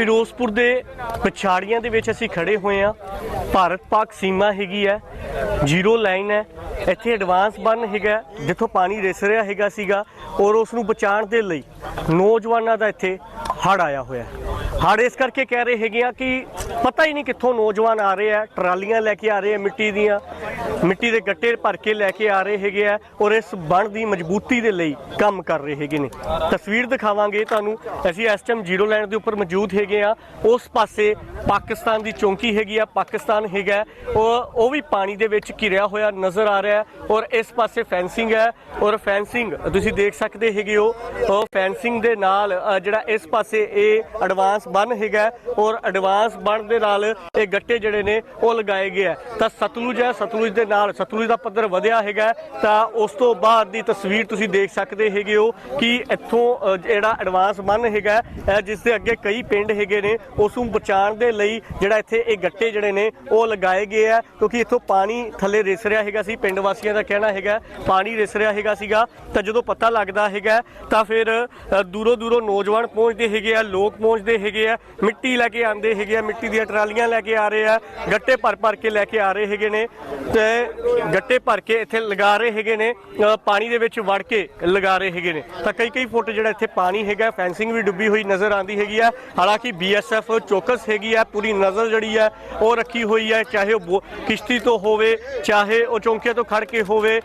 ਫਿਰੋਜ਼ਪੁਰ ਦੇ ਪਛਾੜੀਆਂ ਦੇ ਵਿੱਚ ਅਸੀਂ ਖੜੇ ਹੋਏ ਆ ਭਾਰਤ ਪਾਕ ਸੀਮਾ ਹੈਗੀ ਹੈ, ਜ਼ੀਰੋ ਲਾਈਨ ਹੈ। ਇੱਥੇ ਐਡਵਾਂਸ ਬੰਨ ਹੈਗਾ, ਜਿੱਥੋਂ ਪਾਣੀ ਰਿਸ ਰਿਹਾ ਹੈਗਾ ਸੀਗਾ ਔਰ ਉਸ ਨੂੰ ਬਚਾਉਣ ਦੇ ਲਈ ਨੌਜਵਾਨਾਂ ਦਾ ਇੱਥੇ ਹੜ ਆਇਆ ਹੋਇਆ ਹੈ। ਹੜ ਇਸ ਕਰਕੇ ਕਹਿ ਰਹੇ ਹੈਗੇ ਆ ਕਿ ਪਤਾ ਹੀ ਨਹੀਂ ਕਿੱਥੋਂ ਨੌਜਵਾਨ ਆ ਰਹੇ ਆ, ਟਰਾਲੀਆਂ ਲੈ ਕੇ ਆ ਰਹੇ ਆ ਮਿੱਟੀ ਦੀਆਂ ਮਿੱਟੀ ਦੇ ਗੱਟੇ ਭਰ ਕੇ ਲੈ ਕੇ ਆ ਰਹੇ ਹੈਗੇ ਆ ਔਰ ਇਸ ਬਣ ਦੀ ਮਜ਼ਬੂਤੀ ਦੇ ਲਈ ਕੰਮ ਕਰ ਰਹੇ ਹੈਗੇ ਨੇ। ਤਸਵੀਰ ਦਿਖਾਵਾਂਗੇ ਤੁਹਾਨੂੰ। ਅਸੀਂ ਇਸ ਟਾਈਮ ਜ਼ੀਰੋ ਲਾਈਨ ਦੇ ਉੱਪਰ ਮੌਜੂਦ ਹੈਗੇ ਆ। ਉਸ ਪਾਸੇ ਪਾਕਿਸਤਾਨ ਦੀ ਚੌਂਕੀ ਹੈਗੀ ਆ, ਪਾਕਿਸਤਾਨ ਹੈਗਾ। ਉਹ ਉਹ ਵੀ ਪਾਣੀ ਦੇ ਵਿੱਚ ਘਿਰਿਆ ਹੋਇਆ ਨਜ਼ਰ ਆ ਰਿਹਾ ਔਰ ਇਸ ਪਾਸੇ ਫੈਂਸਿੰਗ ਹੈ ਔਰ ਫੈਂਸਿੰਗ ਤੁਸੀਂ ਦੇਖ ਸਕਦੇ ਹੈਗੇ ਹੋ। ਉਹ ਫੈਂਸਿੰਗ ਦੇ ਨਾਲ ਜਿਹੜਾ ਇਸ ਪਾਸੇ ਇਹ ਐਡਵਾਂਸ ਬਣ ਹੈਗਾ ਔਰ ਐਡਵਾਂਸ ਬਣ ਦੇ ਨਾਲ ਇਹ ਗੱਟੇ ਜਿਹੜੇ ਨੇ ਉਹ ਲਗਾਏ ਗਏ ਆ। ਤਾਂ ਸਤਲੁਜ ਹੈ, ਸਤਲੁਜ ਦੇ ਨਾਲ ਸਤਲੁਜ ਦਾ ਪੱਧਰ ਵਧਿਆ ਹੈਗਾ ਤਾਂ ਉਸ ਤੋਂ ਬਾਅਦ ਦੀ ਤਸਵੀਰ ਤੁਸੀਂ ਦੇਖ ਸਕਦੇ ਹੈਗੇ ਹੋ ਕਿ ਇੱਥੋਂ ਜਿਹੜਾ ਐਡਵਾਂਸ ਬੰਨ ਹੈਗਾ ਜਿਸ ਦੇ ਅੱਗੇ ਕਈ ਪਿੰਡ ਹੈਗੇ ਨੇ, ਉਸ ਨੂੰ ਬਚਾਉਣ ਦੇ ਲਈ ਜਿਹੜਾ ਇੱਥੇ ਇਹ ਗੱਟੇ ਜਿਹੜੇ ਨੇ, ਉਹ ਲਗਾਏ ਗਏ ਆ ਕਿਉਂਕਿ ਇੱਥੋਂ ਪਾਣੀ ਥੱਲੇ ਰਿਸ ਰਿਹਾ ਹੈਗਾ ਸੀ, ਪਿੰਡ ਵਾਸੀਆਂ ਦਾ ਕਹਿਣਾ ਹੈਗਾ ਪਾਣੀ ਰਿਸ ਰਿਹਾ ਹੈਗਾ ਸੀਗਾ, ਤਾਂ ਜਦੋਂ ਪਤਾ ਲੱਗਦਾ ਹੈਗਾ ਤਾਂ ਫਿਰ ਦੂਰੋਂ ਦੂਰੋਂ ਨੌਜਵਾਨ ਪਹੁੰਚਦੇ ਹੈਗੇ ਆ ਲੋਕ ਪਹੁੰਚਦੇ ਹੈਗੇ ਆ ਮਿੱਟੀ ਲੈ ਕੇ ਆਉਂਦੇ ਹੈਗੇ ਆ ਮਿੱਟੀ ਦੀਆਂ ਟਰਾਲੀਆਂ ਲੈ ਕੇ ਆ ਰਹੇ ਆ ਗੱਟੇ ਭਰ ਭਰ ਕੇ ਲੈ ਕੇ ਆ ਰਹੇ ਹੈਗੇ ਨੇ, ਤੇ ਗੱਟੇ ਭਰ ਕੇ ਇੱਥੇ ਲਗਾ ਰਹੇ ਹੈਗੇ ਨੇ ਪਾਣੀ ਦੇ ਵਿੱਚ ਵੜ ਕੇ ਲਗਾ ਰਹੇ ਹੈਗੇ ਨੇ। ਤਾਂ ਕਈ ਕਈ ਫੁੱਟ ਜਿਹੜਾ ਇੱਥੇ ਪਾਣੀ ਹੈਗਾ, ਫੈਂਸਿੰਗ ਵੀ ਡੁੱਬੀ ਹੋਈ ਨਜ਼ਰ ਆਂਦੀ ਹੈਗੀ ਆ। ਹਾਲਾਂਕਿ ਬੀਐਸਐਫ ਚੌਕਸ ਹੈਗੀ ਆ, ਪੂਰੀ ਨਜ਼ਰ ਜਿਹੜੀ ਆ, ਉਹ ਰੱਖੀ ਹੋਈ ਹੈ ਚਾਹੇ ਉਹ ਕਿਸ਼ਤੀ ਤੋਂ ਹੋਵੇ, ਚਾਹੇ ਉਹ ਚੌਂਕੇ ਤੋਂ ਖੜ ਕੇ ਹੋਵੇ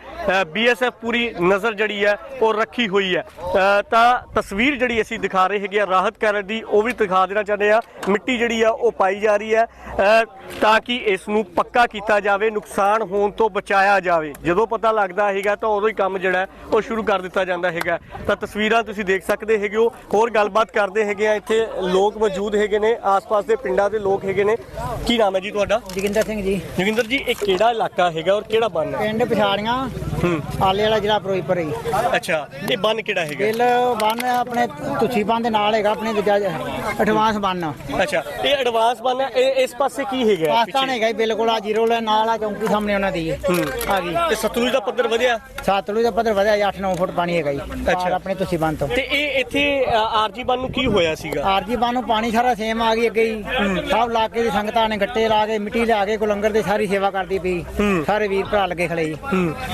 ਬੀਐਸਐਫ ਪੂਰੀ ਨਜ਼ਰ ਜਿਹੜੀ ਹੈ ਉਹ ਰੱਖੀ ਹੋਈ ਹੈ ਤਾਂ ਤਸਵੀਰ ਜਿਹੜੀ ਅਸੀਂ ਦਿਖਾ ਰਹੇ ਹੈਗੇ ਆ, ਰਾਹਤ ਕਰਨ ਦੀ, ਉਹ ਵੀ ਦਿਖਾ ਦੇਣਾ ਚਾਹੁੰਦੇ ਆ। ਮਿੱਟੀ ਜਿਹੜੀ ਆ, ਉਹ ਪਾਈ ਜਾ ਰਹੀ ਹੈ ਤਾਂ ਕਿ ਇਸ ਨੂੰ ਪੱਕਾ ਕੀਤਾ ਜਾਵੇ, ਨੁਕਸਾਨ ਹੋਣ ਤੋਂ ਬਚਾਇਆ ਜਾਵੇ। ਜਦੋਂ ਪਤਾ ਲੱਗਦਾ ਹੈਗਾ ਤਾਂ ਉਦੋਂ ਹੀ ਕੰਮ ਜਿਹੜਾ ਉਹ ਸ਼ੁਰੂ ਕਰ ਦਿੱਤਾ ਜਾਂਦਾ ਹੈਗਾ ਤਾਂ ਤਸਵੀਰਾਂ ਤੁਸੀਂ ਦੇਖ ਸਕਦੇ ਹੈਗੇ ਹੋ। ਹੋਰ ਗੱਲਬਾਤ ਕਰਦੇ ਹੈਗੇ ਆ ਇੱਥੇ ਲੋਕ ਮੌਜੂਦ ਹੈਗੇ ਨੇ ਆਸ-ਪਾਸ ਦੇ ਪਿੰਡਾਂ ਦੇ ਲੋਕ ਹੈਗੇ ਨੇ। ਕੀ ਨਾਮ ਹੈ ਜੀ ਤੁਹਾਡਾ? ਜੋਗਿੰਦਰ ਸਿੰਘ ਜੀ। ਜੋਗਿੰਦਰ ਜੀ ਇਹ ਕਿਹੜਾ ਇਲਾਕਾ ਹੈਗਾ ਔਰ ਕਿਹੜਾ ਬੰਨ ਹੈ? ਪਿੰਡ ਪਛਾੜੀਆਂ ਆਲੇ ਵਾਲਾ ਜ਼ਿਲ੍ਹਾ ਫਿਰੋਜ਼ਪੁਰ ਹੀ ਅੱਛਾ ਇਹ ਬੰਨ ਕਿਹੜਾ ਹੈਗਾ? ਬਿੱਲ ਬੰਨ ਆਪਣੇ ਤੁੱਛੀ ਬੰਨ ਦੇ ਨਾਲ ਹੈਗਾ ਆਪਣੇ ਦੂਜਾ ਐਡਵਾਂਸ ਬੰਨ। ਅੱਛਾ ਇਹ ਐਡਵਾਂਸ ਬੰਨ ਹੈ ਇਹ ਇਸ ਪਾਸੇ ਕੀ ਹੈਗਾ? ਪਾਕਿਸਤਾਨ ਹੈਗਾ ਜੀ ਬਿਲਕੁਲ ਆ ਜ਼ੀਰੋ ਲੈ ਨਾਲ ਆ ਚੌਂਕੀ ਸਾਹਮਣੇ ਉਹਨਾਂ ਦੀ। ਆ ਗਈ। ਤੇ ਸਤਲੁਜ ਦਾ ਪੱਧਰ ਵਧਿਆ? ਸਤਲੁਜ ਦਾ ਪੱਧਰ ਵਧਿਆ 8-9 ਫੁੱਟ ਪਾਣੀ ਹੈਗਾ ਜੀ ਅੱਛਾ। ਆਪਣੇ ਤੁੱਛੀ ਬੰਨ ਤੋਂ। ਤੇ ਇਹ ਇੱਥੇ ਆਰਜੀ ਬੰਨ ਨੂੰ ਕੀ ਹੋਇਆ ਸੀਗਾ? ਆਰਜੀ ਬੰਨ ਨੂੰ ਪਾਣੀ ਸਾਰਾ ਸੇਮ ਆ ਗਈ ਅੱਗੇ ਹੀ। ਸਭ ਇਲਾਕੇ ਦੀ ਸੰਗਤਾਂ ਨੇ ਗੱਟੇ ਲਾ ਕੇ ਮਿੱਟੀ ਲਿਆ ਕੇ ਕੋਲੰਗਰ ਦੀ ਸਾਰੀ ਸੇਵਾ ਕਰਦੀ ਪਈ। ਸਾਰੇ ਵੀਰ ਭਰਾ ਲੱਗੇ ਖੜੇ ਜੀ।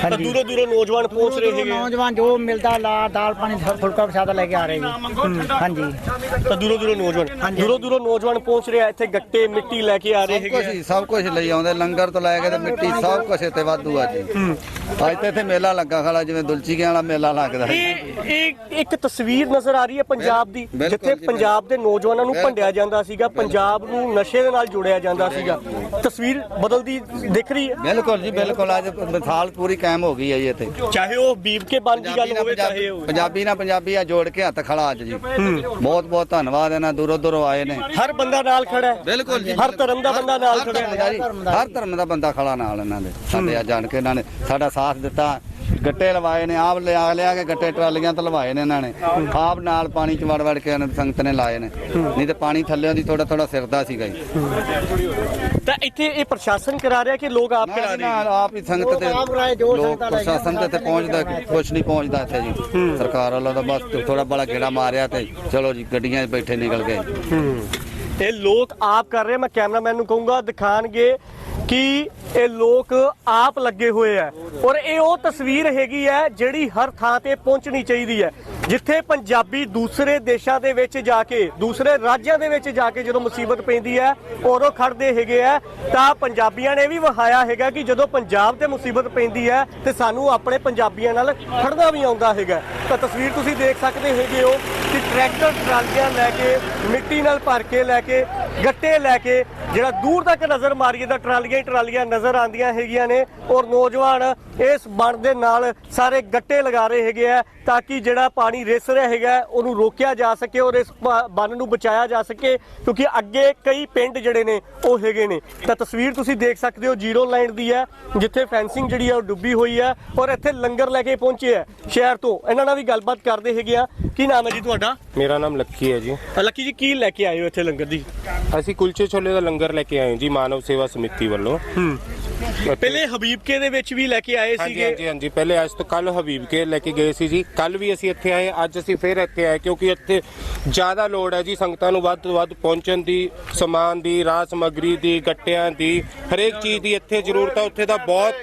ਤਾਂ ਦੂਰੋਂ ਦੂਰੋਂ ਨੌਜਵਾਨ ਪਹੁੰਚ ਰਹੇ ਹੈਗੇ ਨੌਜਵਾਨ ਜੋ ਮਿਲਦਾ ਲਾ ਦਾਲ ਪਾਣੀ ਫੁਲਕਾ ਪ੍ਰਸ਼ਾਦਾ ਲੈ ਕੇ ਆ ਰਹੇ ਜੀ। ਹਾਂਜੀ। ਤਾਂ ਦੂਰੋਂ ਦੂਰੋਂ ਨੌਜਵਾਨ ਦੂਰੋਂ ਦੂਰੋਂ ਨੌਜਵਾਨ ਪਹੁੰਚ ਰਿਹਾ ਇੱਥੇ ਗੱਟੇ ਮਿੱਟੀ ਲੈ ਕੇ ਆ ਰਹੇ ਸਭ ਕੁਝ ਹੈਗੇ ਹੀ ਸਭ ਕੁਝ ਲਈ ਆਉਂਦੇ ਲੰਗਰ ਤੋਂ ਲੈ ਕੇ ਤੇ ਮਿੱਟੀ ਸਭ ਕੁਝ ਇੱਥੇ ਵਾਧੂ ਆ ਜੀ। ਅੱਜ ਤੇ ਇੱਥੇ ਮੇਲਾ ਲੱਗਾ ਖੜਾ ਜਿਵੇਂ ਦੁਲਚੀਆਂ ਵਾਲਾ ਮੇਲਾ ਲੱਗਦਾ ਹੈ। ਇਹ ਇਹ ਇੱਕ ਤਸਵੀਰ ਨਜ਼ਰ ਆ ਰਹੀ ਹੈ ਪੰਜਾਬ ਦੀ ਜਿੱਥੇ ਪੰਜਾਬ ਦੇ ਨੌਜਵਾਨਾਂ ਨੂੰ। ਭੰਡਿਆ ਜਾਂਦਾ ਸੀਗਾ ਪੰਜਾਬ ਨੂੰ ਨਸ਼ੇ ਦੇ ਨਾਲ ਜੋੜਿਆ ਜਾਂਦਾ ਸੀਗਾ। ਤਸਵੀਰ ਬਦਲਦੀ ਦਿਖ ਰਹੀ ਹੈ। ਬਿਲਕੁਲ ਜੀ ਬਿਲਕੁਲ। ਅੱਜ ਮਿਸਾਲ ਪੂਰੀ ਕਾਇਮ ਹੋ ਗਈ ਹੈ ਜੀ ਇੱਥੇ। ਚਾਹੇ ਉਹ ਬੀਬ ਕੇ ਬੰਨ ਦੀ ਗੱਲ ਹੋਵੇ ਚਾਹੇ ਪੰਜਾਬੀ ਉਹ ਪੰਜਾਬੀ ਨਾਲ ਪੰਜਾਬੀ ਆ ਜੋੜ ਕੇ ਹੱਥ ਖੜਾ ਅੱਜ ਜੀ। ਬਹੁਤ ਬਹੁਤ ਧੰਨਵਾਦ ਇਹਨਾਂ ਦੂਰੋਂ ਦੂਰੋਂ ਆਏ ਨੇ। ਹਰ ਬੰਦਾ ਨਾਲ ਖੜਾ ਹੈ। ਬਿਲਕੁਲ ਜੀ ਹਰ ਧਰਮ ਦਾ ਬੰਦਾ ਨਾਲ ਖੜਾ ਹੈ। ਹਰ ਧਰਮ ਦਾ ਬੰਦਾ ਖੜਾ ਨਾਲ ਇਹਨਾਂ ਦੇ। ਸਾਡੇ ਆ ਜਾਣ ਕੇ ਇਹਨਾਂ ਨੇ ਸਾਡਾ ਸਾਥ ਦਿੱਤਾ। ਗੱਟੇ ਲਵਾਏ ਨੇ ਆਪ ਲਿਆ ਲਿਆ ਕੇ ਗੱਟੇ ਟਰਾਲੀਆਂ ਤੇ ਲਵਾਏ ਨੇ ਇਹਨਾਂ ਨੇ। ਆਪ ਨਾਲ ਪਾਣੀ ਚ ਵੜ ਵੜ ਕੇ ਸੰਗਤ ਨੇ ਲਾਏ ਨੇ। ਨਹੀਂ ਤੇ ਪਾਣੀ ਥੱਲੇ ਦੀ ਥੋੜਾ ਥੋੜਾ ਸਿਰਦਾ ਸੀਗਾ ਜੀ। ਤਾਂ ਇੱਥੇ ਇਹ ਪ੍ਰਸ਼ਾਸਨ ਕਰਾ ਰਿਹਾ ਕਿ ਲੋਕ ਆਪ ਕਰਾ ਰਹੇ ਨਾਲ ਆਪ ਹੀ ਸੰਗਤ ਤੇ ਲੋਕ ਪ੍ਰਸ਼ਾਸਨ ਤੇ ਇੱਥੇ ਪਹੁੰਚਦਾ ਕੁਛ ਨਹੀਂ ਪਹੁੰਚਦਾ ਇੱਥੇ ਜੀ। ਸਰਕਾਰ ਵੱਲੋਂ ਤਾਂ ਬਸ ਥੋੜਾ ਬੜਾ ਗੇੜਾ ਮਾਰਿਆ ਤੇ ਚਲੋ ਜੀ ਗੱਡੀਆਂ 'ਚ ਬੈਠੇ ਨਿਕਲ ਗਏ। ਇਹ ਲੋਕ ਆਪ ਕਰ ਰਹੇ। ਮੈਂ ਕੈਮਰਾਮੈਨ ਨੂੰ ਕਹੂੰਗਾ ਦਿਖਾਣਗੇ ਕਿ ਇਹ ਲੋਕ ਆਪ ਲੱਗੇ ਹੋਏ ਆ। ਔਰ ਇਹ ਉਹ ਤਸਵੀਰ ਹੈਗੀ ਹੈ ਜਿਹੜੀ ਹਰ ਥਾਂ ਤੇ ਪਹੁੰਚਣੀ ਚਾਹੀਦੀ ਹੈ ਜਿੱਥੇ ਪੰਜਾਬੀ ਦੂਸਰੇ ਦੇਸ਼ਾਂ ਦੇ ਵਿੱਚ ਜਾ ਕੇ, ਦੂਸਰੇ ਰਾਜਾਂ ਦੇ ਵਿੱਚ ਜਾ ਕੇ ਜਦੋਂ ਮੁਸੀਬਤ ਪੈਂਦੀ ਹੈ ਔਰ ਉਹ ਖੜਦੇ ਹੈਗੇ ਆ, ਤਾਂ ਪੰਜਾਬੀਆਂ ਨੇ ਵੀ ਵਿਖਾਇਆ ਹੈਗਾ ਕਿ ਜਦੋਂ ਪੰਜਾਬ ਤੇ ਮੁਸੀਬਤ ਪੈਂਦੀ ਹੈ ਤੇ ਸਾਨੂੰ ਆਪਣੇ ਪੰਜਾਬੀਆਂ ਨਾਲ ਖੜਨਾ ਵੀ ਆਉਂਦਾ ਹੈਗਾ। ਤਾਂ ਤਸਵੀਰ ਤੁਸੀਂ ਦੇਖ ਸਕਦੇ ਹੈਗੇ ਹੋ ਕਿ ਟਰੈਕਟਰ ਟਰਾਲੀਆਂ ਲੈ ਕੇ, ਮਿੱਟੀ ਨਾਲ ਭਰ ਕੇ ਲੈ ਕੇ, ਗੱਟੇ ਲੈ ਕੇ ਜਿਹੜਾ ਦੂਰ ਤੱਕ ਨਜ਼ਰ ਮਾਰੀਏ ਤਾਂ ਟਰਾਲੀਆਂ ਹੀ ਟਰਾਲੀਆਂ ਨਜ਼ਰ ਆਉਂਦੀਆਂ ਹੈਗੀਆਂ ਨੇ ਔਰ ਨੌਜਵਾਨ ਇਸ ਬਣ ਦੇ ਨਾਲ ਸਾਰੇ ਗੱਟੇ ਲਗਾ ਰਹੇ ਹੈਗੇ ਆ ਤਾਂ ਕਿ ਜਿਹੜਾ ਪਾਣੀ ਰਿਸ ਰਿਹਾ ਹੈਗਾ ਉਹਨੂੰ ਰੋਕਿਆ ਜਾ ਸਕੇ ਔਰ ਇਸ ਬੰਨ ਨੂੰ ਬਚਾਇਆ ਜਾ ਸਕੇ ਕਿਉਂਕਿ ਅੱਗੇ ਕਈ ਪਿੰਡ ਜਿਹੜੇ ਨੇ ਉਹ ਹੈਗੇ ਨੇ। ਤਾਂ ਤਸਵੀਰ ਤੁਸੀਂ ਦੇਖ ਸਕਦੇ ਹੋ ਜ਼ੀਰੋ ਲਾਈਨ ਦੀ ਹੈ ਜਿੱਥੇ ਫੈਂਸਿੰਗ ਜਿਹੜੀ ਹੈ ਉਹ ਡੁੱਬੀ ਹੋਈ ਹੈ ਔਰ ਇੱਥੇ ਲੰਗਰ ਲੈ ਕੇ ਪਹੁੰਚੇ ਹੈ ਸ਼ਹਿਰ ਤੋਂ। ਇਹਨਾਂ ਨਾਲ ਵੀ ਗੱਲਬਾਤ ਕਰਦੇ ਹੈਗੇ ਆ। ਕੀ ਨਾਮ ਹੈ ਜੀ ਤੁਹਾਡਾ? ਮੇਰਾ ਨਾਮ ਲੱਕੀ ਹੈ ਜੀ। ਲੱਕੀ ਜੀ ਕੀ ਲੈ ਕੇ ਆਏ ਹੋ ਇੱਥੇ ਲੰਗਰ ਦੀ? ਅਸੀਂ ਕੁਲਚੇ ਛੋਲੇ ਦਾ ਲੰਗਰ ਲੈ ਕੇ ਆਏ ਹਾਂ ਜੀ ਮਾਨਵ ਸੇਵਾ ਸਮਿਤੀ ਵੱਲੋਂ। ਪਹਿਲੇ ਹਬੀਬਕੇ ਦੇ ਵਿੱਚ ਵੀ ਲੈ ਕੇ ਆਏ ਹਾਂਜੀ ਸੀਗੇ। ਹਾਂਜੀ ਹਾਂਜੀ। ਪਹਿਲੇ ਅੱਜ ਤੋਂ ਕੱਲ ਹਬੀਬ ਕੇ ਲੈ ਕੇ ਗਏ ਸੀ ਜੀ। ਕੱਲ ਵੀ ਅਸੀਂ ਇੱਥੇ ਆਏ ਅੱਜ ਅਸੀਂ ਫੇਰ ਇੱਥੇ ਆਏ ਕਿਉਂਕਿ ਇੱਥੇ ਜ਼ਿਆਦਾ ਲੋੜ ਹੈ ਜੀ ਸੰਗਤਾਂ ਨੂੰ ਵੱਧ ਤੋਂ ਵੱਧ ਪਹੁੰਚਣ ਦੀ ਸਮਾਨ ਦੀ ਰਾਹ ਸਮੱਗਰੀ ਦੀ ਗੱਟਿਆਂ ਦੀ ਹਰੇਕ ਚੀਜ਼ ਦੀ ਇੱਥੇ ਜ਼ਰੂਰਤ ਹੈ ਉੱਥੇ ਤਾਂ ਬਹੁਤ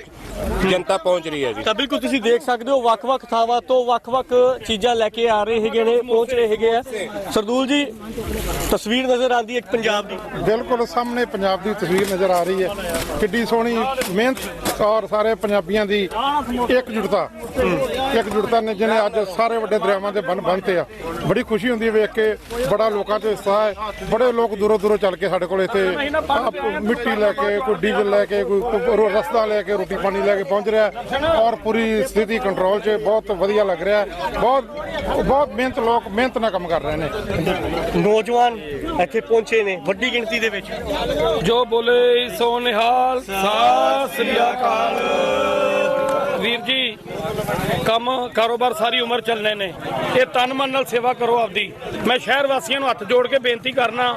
ਜਨਤਾ ਪਹੁੰਚ ਰਹੀ ਹੈ ਜੀ। ਤਾਂ ਬਿਲਕੁਲ ਤੁਸੀਂ ਦੇਖ ਸਕਦੇ ਹੋ ਵੱਖ-ਵੱਖ ਥਾਵਾਂ ਤੋਂ ਵੱਖ-ਵੱਖ ਚੀਜ਼ਾਂ ਲੈ ਕੇ ਆ ਰਹੇ ਹੈਗੇ ਨੇ ਪਹੁੰਚ ਰਹੇ ਹੈਗੇ ਆ। ਸਰਦੂਲ ਜੀ ਤਸਵੀਰ ਨਜ਼ਰ ਆਉਂਦੀ ਹੈ ਇੱਕ ਪੰਜਾਬ ਦੀ। ਬਿਲਕੁਲ ਸਾਹਮਣੇ ਪੰਜਾਬ ਦੀ ਤਸਵੀਰ ਨਜ਼ਰ ਆ ਰਹੀ ਹੈ। ਕਿੱਡੀ ਸੋਹਣੀ ਮਿਹਨਤ ਔਰ ਸਾਰੇ ਪੰਜਾਬੀਆਂ ਦੀ ਇਕਜੁੱਟਤਾ। ਇਕਜੁੱਟਤਾ ਨੇ ਜਿਹਨੇ ਅੱਜ ਸਾਰੇ ਵੱਡੇ ਦਰਿਆਵਾਂ ਦੇ ਬੰਨ ਬੰਨਤੇ ਆ। ਬੜੀ ਖੁਸ਼ੀ ਹੁੰਦੀ ਹੈ ਵੇਖ ਕੇ ਬੜਾ ਲੋਕਾਂ 'ਚ ਉਤਸ਼ਾਹ ਹੈ। ਬੜੇ ਲੋਕ ਦੂਰੋਂ ਦੂਰੋਂ ਚੱਲ ਕੇ ਸਾਡੇ ਕੋਲ ਇੱਥੇ ਆਪ ਮਿੱਟੀ ਲੈ ਕੇ ਕੋਈ ਡੀਜ਼ਲ ਲੈ ਕੇ ਕੋਈ ਰਸਤਾ ਲੈ ਕੇ ਰੋਟੀ ਪਾਣੀ ਲੈ ਕੇ ਪਹੁੰਚ ਰਿਹਾ ਹੈ। ਔਰ ਪੂਰੀ ਸਥਿਤੀ ਕੰਟਰੋਲ 'ਚ ਬਹੁਤ ਵਧੀਆ ਲੱਗ ਰਿਹਾ ਹੈ। ਬਹੁਤ ਬਹੁਤ ਮਿਹਨਤ ਲੋਕ ਮਿਹਨਤ ਨਾਲ ਕੰਮ ਕਰ ਰਹੇ ਨੇ। ਨੌਜਵਾਨ ਇੱਥੇ ਪਹੁੰਚੇ ਨੇ ਵੱਡੀ ਗਿਣਤੀ ਦੇ ਵਿੱਚ। ਜੋ ਬੋਲੇ ਸੋ ਨਿਹਾਲ ਸਤਿ ਸ੍ਰੀ ਅਕਾਲ। ਵੀਰ ਜੀ ਕੰਮ ਕਾਰੋਬਾਰ ਸਾਰੀ ਉਮਰ ਚੱਲਣੇ ਨੇ। ਇਹ ਤਨ ਮਨ ਨਾਲ ਸੇਵਾ ਕਰੋ ਆਪਦੀ। ਮੈਂ ਸ਼ਹਿਰ ਵਾਸੀਆਂ ਨੂੰ ਹੱਥ ਜੋੜ ਕੇ ਬੇਨਤੀ ਕਰਨਾ,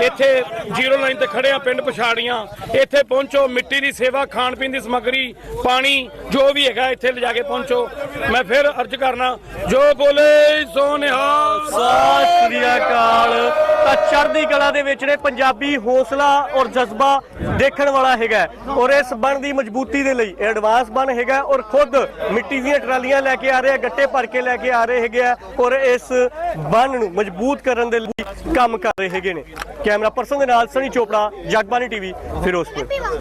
ਇੱਥੇ ਜ਼ੀਰੋ ਲਾਈਨ ਤੇ ਖੜੇ ਆ ਪਿੰਡ ਪਛਾੜੀਆਂ। ਇੱਥੇ ਪਹੁੰਚੋ, ਮਿੱਟੀ ਦੀ ਸੇਵਾ, ਖਾਣ ਪੀਣ ਦੀ ਸਮੱਗਰੀ, ਪਾਣੀ, ਜੋ ਵੀ ਹੈਗਾ ਇੱਥੇ ਲਿਜਾ ਕੇ ਪਹੁੰਚੋ। ਮੈਂ ਫਿਰ ਅਰਜ਼ ਕਰਨਾ, ਜੋ ਬੋਲੇ ਸੋ ਸਤਿ ਸ੍ਰੀ ਅਕਾਲ। ਤਾਂ ਚੜ੍ਹਦੀ ਕਲਾ ਦੇ ਵਿੱਚ ਨੇ। ਪੰਜਾਬੀ ਹੌਸਲਾ ਔਰ ਜਜ਼ਬਾ ਦੇਖਣ ਵਾਲਾ ਹੈਗਾ ਔਰ ਇਸ ਬਣ ਦੀ ਮਜ਼ਬੂਤੀ ਦੇ ਲਈ ਇਹ ਐਡਵਾਂਸ ਬਣ ਹੈਗਾ ਔਰ ਖੁਦ ਮਿੱਟੀ ਦੀਆਂ ਟਰਾਲੀਆਂ ਲੈ ਕੇ ਆ ਰਹੇ ਆ ਗੱਟੇ ਭਰ ਕੇ ਲੈ ਕੇ ਆ ਰਹੇ ਹੈਗੇ ਆ ਔਰ ਇਸ ਬਣ ਨੂੰ ਮਜ਼ਬੂਤ ਕਰਨ ਦੇ ਲਈ ਕੰਮ ਕਰ ਰਹੇ ਹੈਗੇ ਨੇ। ਕੈਮਰਾ ਪਰਸਨ ਦੇ ਨਾਲ ਸਣੀ ਚੋਪੜਾ ਜਗਬਾਨੀ ਟੀਵੀ, ਫਿਰੋਜ਼ਪੁਰ।